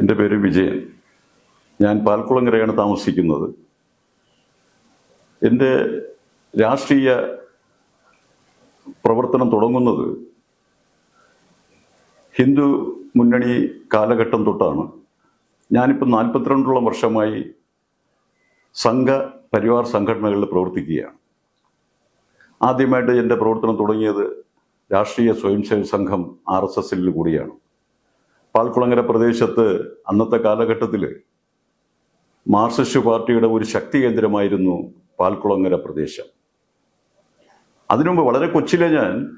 എന്റെ പേര് വിജയൻ. ഞാൻ പാൽക്കുളങ്ങരയാണ് താമസിക്കുന്നത്. എന്റെ രാഷ്ട്രീയ പ്രവർത്തനം തുടങ്ങുന്നത് ഹിന്ദു മുന്നണി കാലഘട്ടം തൊട്ടാണ്. ഞാനിപ്പോൾ നാൽപ്പത്തിരണ്ടോളം വർഷമായി സംഘ പരിവാർ സംഘടനകളിൽ പ്രവർത്തിക്കുകയാണ്. ആദ്യമായിട്ട് എന്റെ പ്രവർത്തനം തുടങ്ങിയത് രാഷ്ട്രീയ സ്വയംസേവ സംഘം ആർ എസ് എസിൽ കൂടിയാണ്. പാൽക്കുളങ്ങര പ്രദേശത്ത് അന്നത്തെ കാലഘട്ടത്തിൽ മാർക്സിസ്റ്റ് പാർട്ടിയുടെ ഒരു ശക്തി കേന്ദ്രമായിരുന്നു പാൽക്കുളങ്ങര പ്രദേശം. അതിനുമുമ്പ് വളരെ കൊച്ചിലെ ഞാൻ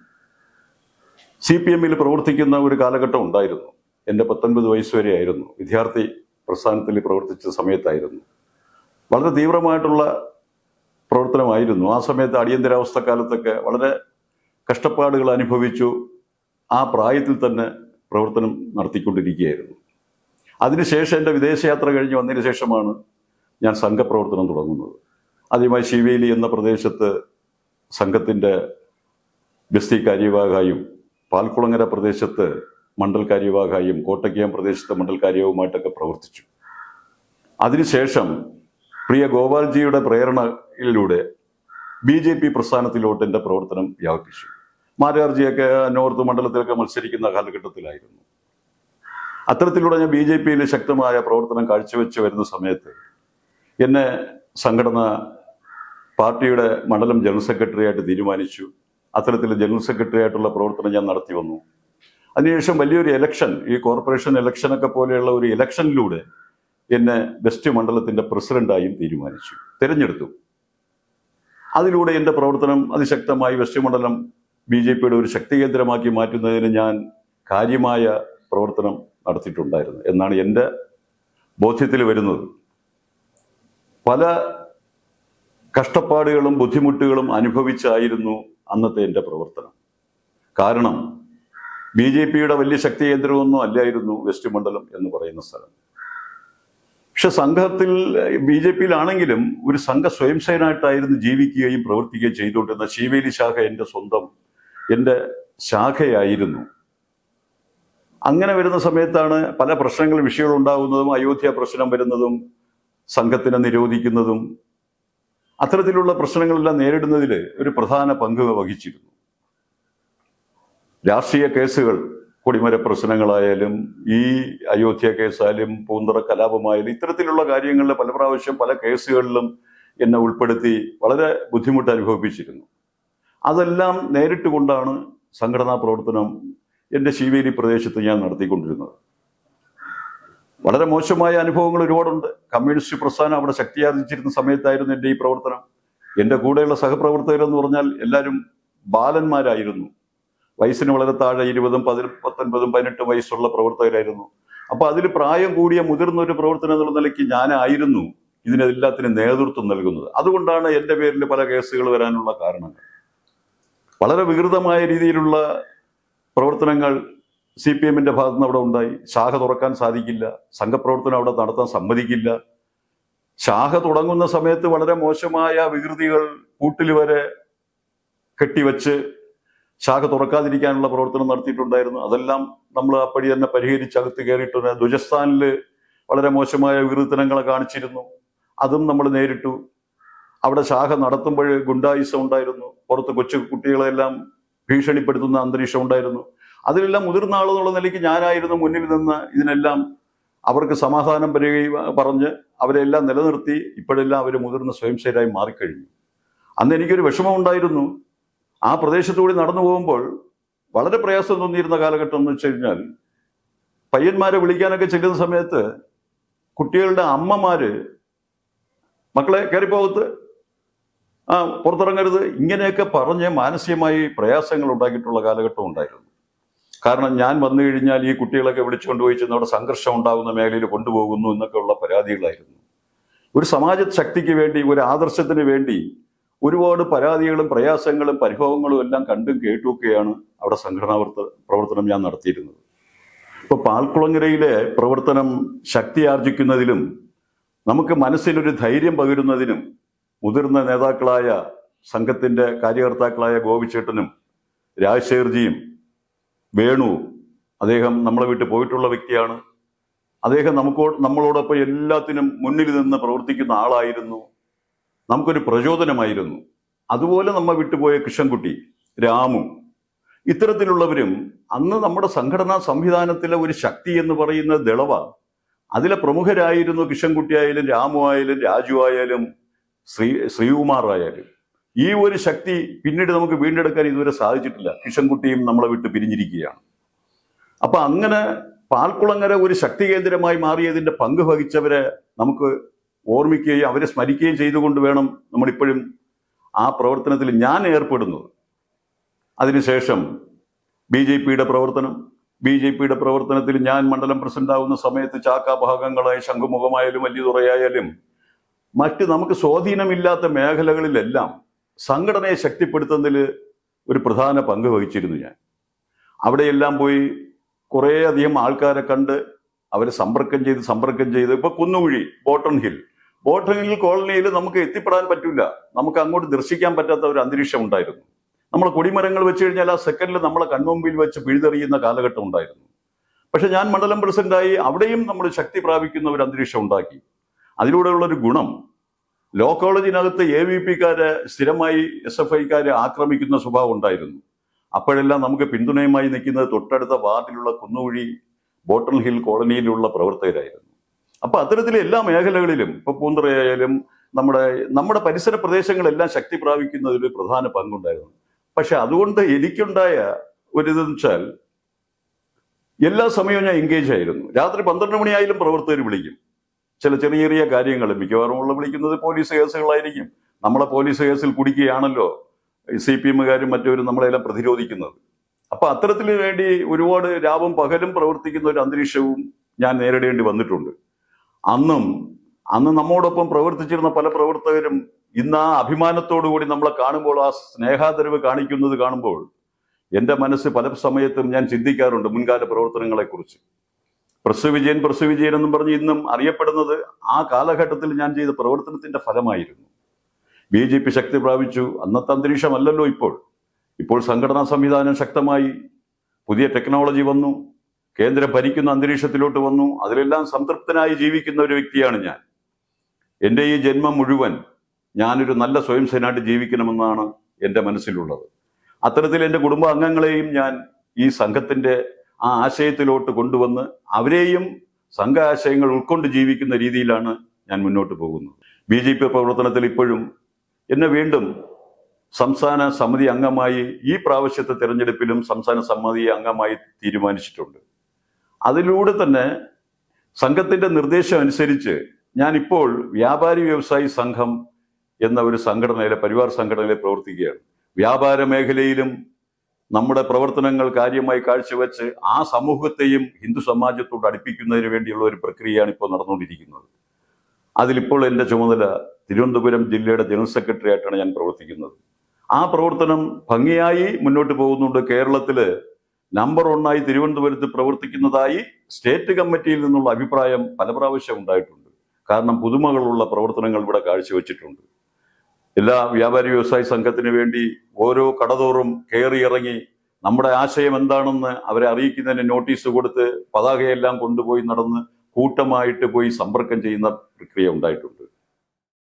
സി പി എമ്മിൽ പ്രവർത്തിക്കുന്ന ഒരു കാലഘട്ടം ഉണ്ടായിരുന്നു. എന്റെ പത്തൊൻപത് വയസ്സ് വരെ ആയിരുന്നു വിദ്യാർത്ഥി പ്രസ്ഥാനത്തിൽ പ്രവർത്തിച്ച സമയത്തായിരുന്നു. വളരെ തീവ്രമായിട്ടുള്ള പ്രവർത്തനമായിരുന്നു. ആ സമയത്ത് അടിയന്തരാവസ്ഥ കാലത്തൊക്കെ വളരെ കഷ്ടപ്പാടുകൾ അനുഭവിച്ചു. ആ പ്രായത്തിൽ തന്നെ പ്രവർത്തനം നടത്തിക്കൊണ്ടിരിക്കുകയായിരുന്നു. അതിനുശേഷം എന്റെ വിദേശയാത്ര കഴിഞ്ഞ് വന്നതിന് ശേഷമാണ് ഞാൻ സംഘപ്രവർത്തനം തുടങ്ങുന്നത്. ആദ്യമായി ശിവേലി എന്ന പ്രദേശത്ത് സംഘത്തിന്റെ ഗസ്തി കാര്യവാഹായും പാൽക്കുളങ്ങര പ്രദേശത്ത് മണ്ഡൽ കാര്യവാഹായും കോട്ടക്കയം പ്രദേശത്ത് മണ്ഡൽ കാര്യവുമായിട്ടൊക്കെ പ്രവർത്തിച്ചു. അതിനുശേഷം പ്രിയ ഗോപാൽജിയുടെ പ്രേരണയിലൂടെ ബി ജെ പി പ്രസ്ഥാനത്തിലോട്ട് എന്റെ പ്രവർത്തനം വ്യാപിപ്പിച്ചു. മാരാർജിയൊക്കെ നോർത്ത് മണ്ഡലത്തിലൊക്കെ മത്സരിക്കുന്ന കാലഘട്ടത്തിലായിരുന്നു. അത്തരത്തിലൂടെ ഞാൻ ബി ജെ പിയിൽ ശക്തമായ പ്രവർത്തനം കാഴ്ചവെച്ച് വരുന്ന സമയത്ത് എന്നെ സംഘടന പാർട്ടിയുടെ മണ്ഡലം ജനറൽ സെക്രട്ടറി ആയിട്ട് തീരുമാനിച്ചു. അത്തരത്തിൽ ജനറൽ സെക്രട്ടറി ആയിട്ടുള്ള പ്രവർത്തനം ഞാൻ നടത്തി വന്നു. അതിനുശേഷം വലിയൊരു ഇലക്ഷൻ ഈ കോർപ്പറേഷൻ ഇലക്ഷനൊക്കെ പോലെയുള്ള ഒരു ഇലക്ഷനിലൂടെ എന്നെ വെസ്റ്റ് മണ്ഡലത്തിന്റെ പ്രസിഡന്റായും തീരുമാനിച്ചു. തിരഞ്ഞെടുത്തു. അതിലൂടെ എന്റെ പ്രവർത്തനം അതിശക്തമായി വെസ്റ്റ് മണ്ഡലം ബി ജെ പിയുടെ ഒരു ശക്തി കേന്ദ്രമാക്കി മാറ്റുന്നതിന് ഞാൻ കാര്യമായ പ്രവർത്തനം നടത്തിയിട്ടുണ്ടായിരുന്നു എന്നാണ് എന്റെ ബോധ്യത്തിൽ വരുന്നത്. പല കഷ്ടപ്പാടുകളും ബുദ്ധിമുട്ടുകളും അനുഭവിച്ചായിരുന്നു അന്നത്തെ എന്റെ പ്രവർത്തനം. കാരണം ബി ജെ പിയുടെ വലിയ ശക്തി കേന്ദ്രമൊന്നും അല്ലായിരുന്നു വെസ്റ്റ് മണ്ഡലം എന്ന് പറയുന്ന സ്ഥലം. പക്ഷെ സംഘത്തിൽ ബി ജെ പിയിലാണെങ്കിലും ഒരു സംഘ സ്വയംസേനായിട്ടായിരുന്നു ജീവിക്കുകയും പ്രവർത്തിക്കുകയും ചെയ്തുകൊണ്ടിരുന്ന ശീവേലി ശാഖ എന്റെ സ്വന്തം എന്റെ ശാഖയായിരുന്നു. അങ്ങനെ വരുന്ന സമയത്താണ് പല പ്രശ്നങ്ങൾ വിഷയങ്ങൾ ഉണ്ടാകുന്നതും അയോധ്യ പ്രശ്നം വരുന്നതും സംഘത്തിനെ നിരോധിക്കുന്നതും. അത്തരത്തിലുള്ള പ്രശ്നങ്ങളെല്ലാം നേരിടുന്നതിൽ ഒരു പ്രധാന പങ്ക് വഹിച്ചിരുന്നു. രാഷ്ട്രീയ കേസുകൾ കൊടിമര പ്രശ്നങ്ങളായാലും ഈ അയോധ്യ കേസായാലും പൂന്തറ കലാപമായാലും ഇത്തരത്തിലുള്ള കാര്യങ്ങളിൽ പല പ്രാവശ്യം പല കേസുകളിലും എന്നെ ഉൾപ്പെടുത്തി വളരെ ബുദ്ധിമുട്ട് അനുഭവിപ്പിച്ചിരുന്നു. അതെല്ലാം നേരിട്ട് കൊണ്ടാണ് സംഘടനാ പ്രവർത്തനം എന്റെ ശിവേലി പ്രദേശത്ത് ഞാൻ നടത്തിക്കൊണ്ടിരുന്നത്. വളരെ മോശമായ അനുഭവങ്ങൾ ഒരുപാടുണ്ട്. കമ്മ്യൂണിസ്റ്റ് പ്രസ്ഥാനം അവിടെ ശക്തിയാർജിച്ചിരുന്ന സമയത്തായിരുന്നു എന്റെ ഈ പ്രവർത്തനം. എന്റെ കൂടെയുള്ള സഹപ്രവർത്തകരെന്ന് പറഞ്ഞാൽ എല്ലാവരും ബാലന്മാരായിരുന്നു. വയസ്സിന് വളരെ താഴെ ഇരുപതും പതി പത്തൊൻപതും പതിനെട്ടും വയസ്സുള്ള പ്രവർത്തകരായിരുന്നു. അപ്പോൾ അതിൽ പ്രായം കൂടിയ മുതിർന്ന ഒരു പ്രവർത്തനം എന്നുള്ള നിലയ്ക്ക് ഞാനായിരുന്നു ഇതിനെല്ലാത്തിനും നേതൃത്വം നൽകുന്നത്. അതുകൊണ്ടാണ് എന്റെ പേരിൽ പല കേസുകൾ വരാനുള്ള കാരണങ്ങൾ. വളരെ വികൃതമായ രീതിയിലുള്ള പ്രവർത്തനങ്ങൾ സി പി എമ്മിന്റെ ഭാഗത്തു നിന്ന് അവിടെ ഉണ്ടായി. ശാഖ തുറക്കാൻ സാധിക്കില്ല. സംഘപ്രവർത്തനം അവിടെ നടത്താൻ സമ്മതിക്കില്ല. ശാഖ തുടങ്ങുന്ന സമയത്ത് വളരെ മോശമായ വികൃതികൾ കൂട്ടിൽ വരെ കെട്ടിവെച്ച് ശാഖ തുറക്കാതിരിക്കാനുള്ള പ്രവർത്തനം നടത്തിയിട്ടുണ്ടായിരുന്നു. അതെല്ലാം നമ്മൾ അപ്പടി തന്നെ പരിഹരിച്ച് അകത്ത് കയറിയിട്ടുണ്ട് ധ്വജസ്ഥാനിൽ വളരെ മോശമായ വികൃതനങ്ങളെ കാണിച്ചിരുന്നു. അതും നമ്മൾ നേരിട്ടു. അവിടെ ശാഖ നടത്തുമ്പോൾ ഗുണ്ടായുസം ഉണ്ടായിരുന്നു. പുറത്ത് കൊച്ചു കുട്ടികളെല്ലാം ഭീഷണിപ്പെടുത്തുന്ന അന്തരീക്ഷം ഉണ്ടായിരുന്നു. അതിലെല്ലാം മുതിർന്ന ആളെന്നുള്ള നിലയ്ക്ക് ഞാനായിരുന്നു മുന്നിൽ നിന്ന് ഇതിനെല്ലാം അവർക്ക് സമാധാനം പറയുകയും പറഞ്ഞ് അവരെല്ലാം നിലനിർത്തി ഇപ്പോഴെല്ലാം അവർ മുതിർന്ന സ്വയംസേരായി മാറിക്കഴിഞ്ഞു. അന്ന് എനിക്കൊരു വിഷമം ഉണ്ടായിരുന്നു. ആ പ്രദേശത്തുകൂടി നടന്നു പോകുമ്പോൾ വളരെ പ്രയാസം തോന്നിയിരുന്ന കാലഘട്ടം എന്ന് വെച്ച് കഴിഞ്ഞാൽ പയ്യന്മാരെ വിളിക്കാനൊക്കെ ചെല്ലുന്ന സമയത്ത് കുട്ടികളുടെ അമ്മമാര് മക്കളെ കയറിപ്പോകത്ത് ആ പുറത്തിറങ്ങരുത്. ഇങ്ങനെയൊക്കെ പറഞ്ഞ് മാനസികമായി പ്രയാസങ്ങൾ ഉണ്ടാക്കിയിട്ടുള്ള കാലഘട്ടം ഉണ്ടായിരുന്നു. കാരണം ഞാൻ വന്നു കഴിഞ്ഞാൽ ഈ കുട്ടികളൊക്കെ വിളിച്ചുകൊണ്ട് പോയി ചെന്ന് അവിടെ സംഘർഷം ഉണ്ടാകുന്ന മേഖലയിൽ കൊണ്ടുപോകുന്നു എന്നൊക്കെയുള്ള പരാതികളായിരുന്നു. ഒരു സമാജ ശക്തിക്ക് വേണ്ടി ഒരു ആദർശത്തിന് വേണ്ടി ഒരുപാട് പരാതികളും പ്രയാസങ്ങളും പരിഭവങ്ങളും എല്ലാം കണ്ടും കേട്ടുമൊക്കെയാണ് അവിടെ സംഘടനാ വർത്ത- പ്രവർത്തനം ഞാൻ നടത്തിയിരുന്നത്. ഇപ്പൊ പാൽക്കുളങ്ങരയിലെ പ്രവർത്തനം ശക്തിയാർജിക്കുന്നതിലും നമുക്ക് മനസ്സിനൊരു ധൈര്യം പകരുന്നതിനും മുതിർന്ന നേതാക്കളായ സംഘത്തിന്റെ കാര്യകർത്താക്കളായ ഗോപിച്ചേട്ടനും രാജശേഖർജിയും വേണു അദ്ദേഹം നമ്മളെ വീട്ടിൽ പോയിട്ടുള്ള വ്യക്തിയാണ്. അദ്ദേഹം നമുക്കോ നമ്മളോടൊപ്പം എല്ലാത്തിനും മുന്നിൽ നിന്ന് പ്രവർത്തിക്കുന്ന ആളായിരുന്നു. നമുക്കൊരു പ്രചോദനമായിരുന്നു. അതുപോലെ നമ്മൾ വിട്ടുപോയ കൃഷ്ണൻകുട്ടി രാമു ഇത്തരത്തിലുള്ളവരും അന്ന് നമ്മുടെ സംഘടനാ സംവിധാനത്തിലെ ഒരു ശക്തി എന്ന് പറയുന്ന ദളവ. അതിലെ പ്രമുഖരായിരുന്നു കിഷൻകുട്ടി ആയാലും രാമു ആയാലും രാജു ആയാലും ശ്രീ ശ്രീകുമാർ ആയാലും ഈ ഒരു ശക്തി പിന്നീട് നമുക്ക് വീണ്ടെടുക്കാൻ ഇതുവരെ സാധിച്ചിട്ടില്ല. കിഷൻകുട്ടിയും നമ്മളെ വിട്ട് പിരിഞ്ഞിരിക്കുകയാണ്. അപ്പൊ അങ്ങനെ പാൽക്കുളങ്ങര ഒരു ശക്തി കേന്ദ്രമായി മാറിയതിന്റെ പങ്ക് വഹിച്ചവരെ നമുക്ക് ഓർമ്മിക്കുകയും അവരെ സ്മരിക്കുകയും ചെയ്തുകൊണ്ട് വേണം നമ്മളിപ്പോഴും ആ പ്രവർത്തനത്തിൽ ഞാൻ ഏർപ്പെടുന്നത്. അതിനുശേഷം ബി ജെ പിയുടെ പ്രവർത്തനം ബി ജെ പിയുടെ പ്രവർത്തനത്തിൽ ഞാൻ മണ്ഡലം പ്രസിഡന്റ് ആവുന്ന സമയത്ത് ചാക്ക ശംഖുമുഖമായാലും ശംഖുമുഖമായാലും വലിയതുറയായാലും മറ്റ് നമുക്ക് സ്വാധീനമില്ലാത്ത മേഖലകളിലെല്ലാം സംഘടനയെ ശക്തിപ്പെടുത്തുന്നതിൽ ഒരു പ്രധാന പങ്ക് വഹിച്ചിരുന്നു ഞാൻ. അവിടെയെല്ലാം പോയി കുറേയധികം ആൾക്കാരെ കണ്ട് അവരെ സമ്പർക്കം ചെയ്ത് സമ്പർക്കം ചെയ്ത് ഇപ്പൊ Kunnukuzhi Barton hill. Barton hill കോളനിയിൽ നമുക്ക് എത്തിപ്പെടാൻ പറ്റില്ല നമുക്ക് അങ്ങോട്ട് ദർശിക്കാൻ പറ്റാത്ത ഒരു അന്തരീക്ഷം ഉണ്ടായിരുന്നു. നമ്മൾ കൊടിമരങ്ങൾ വെച്ച് കഴിഞ്ഞാൽ ആ സെക്കൻഡിൽ നമ്മളെ കൺമുമ്പിൽ വെച്ച് പിഴുതെറിയുന്ന കാലഘട്ടം ഉണ്ടായിരുന്നു. പക്ഷെ ഞാൻ മണ്ഡലം പ്രസിഡന്റായി അവിടെയും നമ്മൾ ശക്തി പ്രാപിക്കുന്ന ഒരു അന്തരീക്ഷം ഉണ്ടാക്കി. അതിലൂടെയുള്ള ഒരു ഗുണം. ലോ കോളേജിനകത്ത് എ വി പിക്കാര് സ്ഥിരമായി എസ് എഫ് ഐക്കാരെ ആക്രമിക്കുന്ന സ്വഭാവം ഉണ്ടായിരുന്നു. അപ്പോഴെല്ലാം നമുക്ക് പിന്തുണയുമായി നിൽക്കുന്നത് തൊട്ടടുത്ത വാർഡിലുള്ള കുന്നുകുഴി ബോട്ടൺ ഹിൽ കോളനിയിലുള്ള പ്രവർത്തകരായിരുന്നു. അപ്പൊ അത്തരത്തിലെ എല്ലാ മേഖലകളിലും ഇപ്പൊ പൂന്തറയായാലും നമ്മുടെ നമ്മുടെ പരിസര പ്രദേശങ്ങളെല്ലാം ശക്തി പ്രാപിക്കുന്നതിൽ പ്രധാന പങ്കുണ്ടായിരുന്നു. പക്ഷെ അതുകൊണ്ട് എനിക്കുണ്ടായ ഒരു ഇതെന്ന് വെച്ചാൽ എല്ലാ സമയവും ഞാൻ എൻഗേജ് ആയിരുന്നു. രാത്രി പന്ത്രണ്ട് മണിയായാലും പ്രവർത്തകർ വിളിക്കും. ചില ചെറിയ ചെറിയ കാര്യങ്ങൾ മിക്കവാറും ഉള്ള വിളിക്കുന്നത് പോലീസ് കേസുകളായിരിക്കും. നമ്മളെ പോലീസ് കേസിൽ കുടിക്കുകയാണല്ലോ സി പി എമ്മുകാരും മറ്റവരും നമ്മളെല്ലാം പ്രതിരോധിക്കുന്നത്. അപ്പൊ അത്തരത്തിന് വേണ്ടി ഒരുപാട് രാവും പകലും പ്രവർത്തിക്കുന്ന ഒരു അന്തരീക്ഷവും ഞാൻ നേരിടേണ്ടി വന്നിട്ടുണ്ട്. അന്നും അന്ന് നമ്മോടൊപ്പം പ്രവർത്തിച്ചിരുന്ന പല പ്രവർത്തകരും ഇന്ന് ആ അഭിമാനത്തോടു കൂടി നമ്മളെ കാണുമ്പോൾ ആ സ്നേഹാദരവ് കാണിക്കുന്നത് കാണുമ്പോൾ എന്റെ മനസ്സ് പല സമയത്തും ഞാൻ ചിന്തിക്കാറുണ്ട് മുൻകാല പ്രവർത്തനങ്ങളെ കുറിച്ച് പ്രസ് വിജയൻ പ്രസ് വിജയൻ എന്നും പറഞ്ഞ് ഇന്നും അറിയപ്പെടുന്നത് ആ കാലഘട്ടത്തിൽ ഞാൻ ചെയ്ത പ്രവർത്തനത്തിന്റെ ഫലമായിരുന്നു. ബി ജെ പി ശക്തി പ്രാപിച്ചു. അന്നത്തെ അന്തരീക്ഷമല്ലല്ലോ ഇപ്പോൾ. ഇപ്പോൾ സംഘടനാ സംവിധാനം ശക്തമായി. പുതിയ ടെക്നോളജി വന്നു. കേന്ദ്രം ഭരിക്കുന്ന അന്തരീക്ഷത്തിലോട്ട് വന്നു. അതിലെല്ലാം സംതൃപ്തനായി ജീവിക്കുന്ന ഒരു വ്യക്തിയാണ് ഞാൻ. എന്റെ ഈ ജന്മം മുഴുവൻ ഞാനൊരു നല്ല സ്വയം സേനായിട്ട് ജീവിക്കണമെന്നാണ് എന്റെ മനസ്സിലുള്ളത്. അത്തരത്തിൽ എന്റെ കുടുംബാംഗങ്ങളെയും ഞാൻ ഈ സംഘത്തിന്റെ ആ ആശയത്തിലോട്ട് കൊണ്ടുവന്ന് അവരെയും സംഘ ആശയങ്ങൾ ഉൾക്കൊണ്ട് ജീവിക്കുന്ന രീതിയിലാണ് ഞാൻ മുന്നോട്ട് പോകുന്നത്. ബി ജെ പി പ്രവർത്തനത്തിൽ ഇപ്പോഴും എന്നെ വീണ്ടും സംസ്ഥാന സമിതി അംഗമായി ഈ പ്രാവശ്യത്തെ തിരഞ്ഞെടുപ്പിലും സംസ്ഥാന സമിതി അംഗമായി തീരുമാനിച്ചിട്ടുണ്ട്. അതിലൂടെ തന്നെ സംഘത്തിന്റെ നിർദ്ദേശം അനുസരിച്ച് ഞാൻ ഇപ്പോൾ വ്യാപാരി വ്യവസായി സംഘം എന്ന ഒരു സംഘടനയിലെ പരിവാർ സംഘടനയിലെ പ്രവർത്തിക്കുകയാണ്. വ്യാപാര മേഖലയിലും നമ്മുടെ പ്രവർത്തനങ്ങൾ കാര്യമായി കാഴ്ചവെച്ച് ആ സമൂഹത്തെയും ഹിന്ദു സമാജത്തോട് അടുപ്പിക്കുന്നതിന് വേണ്ടിയുള്ള ഒരു പ്രക്രിയയാണ് ഇപ്പോൾ നടന്നുകൊണ്ടിരിക്കുന്നത്. അതിലിപ്പോൾ എന്റെ ചുമതല തിരുവനന്തപുരം ജില്ലയുടെ ജനറൽ സെക്രട്ടറി ആയിട്ടാണ് ഞാൻ പ്രവർത്തിക്കുന്നത്. ആ പ്രവർത്തനം ഭംഗിയായി മുന്നോട്ട് പോകുന്നുണ്ട്. കേരളത്തിൽ നമ്പർ ഒന്നായി തിരുവനന്തപുരത്ത് പ്രവർത്തിക്കുന്നതായി സ്റ്റേറ്റ് കമ്മിറ്റിയിൽ നിന്നുള്ള അഭിപ്രായം പല പ്രാവശ്യം ഉണ്ടായിട്ടുണ്ട്. കാരണം പുതുമകളുള്ള പ്രവർത്തനങ്ങൾ ഇവിടെ കാഴ്ചവെച്ചിട്ടുണ്ട്. എല്ലാ വ്യാപാരി വ്യവസായ സംഘത്തിന് വേണ്ടി ഓരോ കടതോറും കയറി ഇറങ്ങി നമ്മുടെ ആശയം എന്താണെന്ന് അവരെ അറിയിക്കുന്നതിന് നോട്ടീസ് കൊടുത്ത് പതാകയെല്ലാം കൊണ്ടുപോയി നടന്ന് കൂട്ടമായിട്ട് പോയി സമ്പർക്കം ചെയ്യുന്ന പ്രക്രിയ ഉണ്ടായിട്ടുണ്ട്.